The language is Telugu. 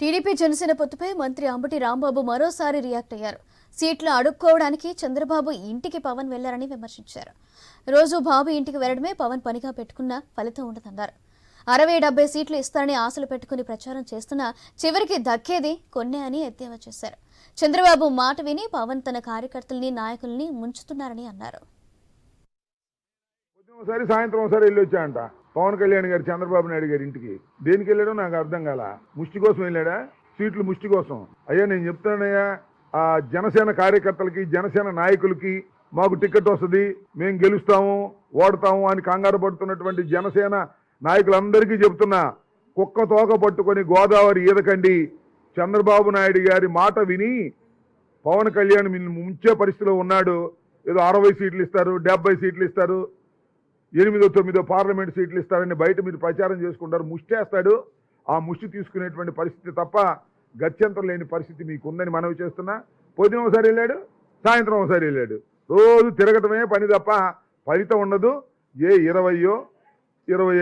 టీడీపీ జనసేన పొత్తుపై మంత్రి అంబటి రాంబాబు మరోసారి రియాక్ట్ అయ్యారు. సీట్లు అడుక్కోవడానికి చంద్రబాబు ఇంటికి పవన్ వెళ్ళారని విమర్శించారు. రోజు బాబు ఇంటికి వెళ్ళడమే పవన్ పనిగా పెట్టుకున్న ఫలితం ఉండదన్నారు. అరవై డెబ్బై సీట్లు ఇస్తారని ఆశలు పెట్టుకుని ప్రచారం చేస్తున్నా చివరికి దక్కేది కొన్నే అని ఎద్దేవా చేశారు. చంద్రబాబు మాట విని పవన్ తన కార్యకర్తల్ని నాయకుల్ని ముంచుతున్నారని అన్నారు. సాయంత్రం ఒకసారి వెళ్ళి వచ్చాయంట పవన్ కళ్యాణ్ గారు చంద్రబాబు నాయుడు గారి ఇంటికి. దేనికి వెళ్ళాడో నాకు అర్థం కాల. ముష్టి కోసం వెళ్ళాడా? సీట్లు ముష్టి కోసం. అయ్యా నేను చెప్తానయ్యా ఆ జనసేన కార్యకర్తలకి జనసేన నాయకులకి మాకు టికెట్ వస్తుంది మేము గెలుస్తాము ఓడతాము అని కంగారు పడుతున్నటువంటి జనసేన నాయకులందరికీ చెప్తున్నా. కుక్క తోక పట్టుకొని గోదావరి ఈదకండి. చంద్రబాబు నాయుడు గారి మాట విని పవన్ కళ్యాణ్ ముంచే పరిస్థితిలో ఉన్నాడు. ఏదో అరవై సీట్లు ఇస్తారు డెబ్బై సీట్లు ఇస్తారు. ఎనిమిదో తొమ్మిదో పార్లమెంట్ సీట్లు ఇస్తారని బయట మీరు ప్రచారం చేసుకుంటారు. ముష్టేస్తాడు. ఆ ముష్టి తీసుకునేటువంటి పరిస్థితి తప్ప గత్యంతరం లేని పరిస్థితి మీకు ఉందని మనవి చేస్తున్నా. పొద్దున ఒకసారి వెళ్ళాడు సాయంత్రం ఒకసారి వెళ్ళాడు. రోజు తిరగటమే పని తప్ప ఫలితం ఉండదు. ఏ ఇరవయో ఇరవై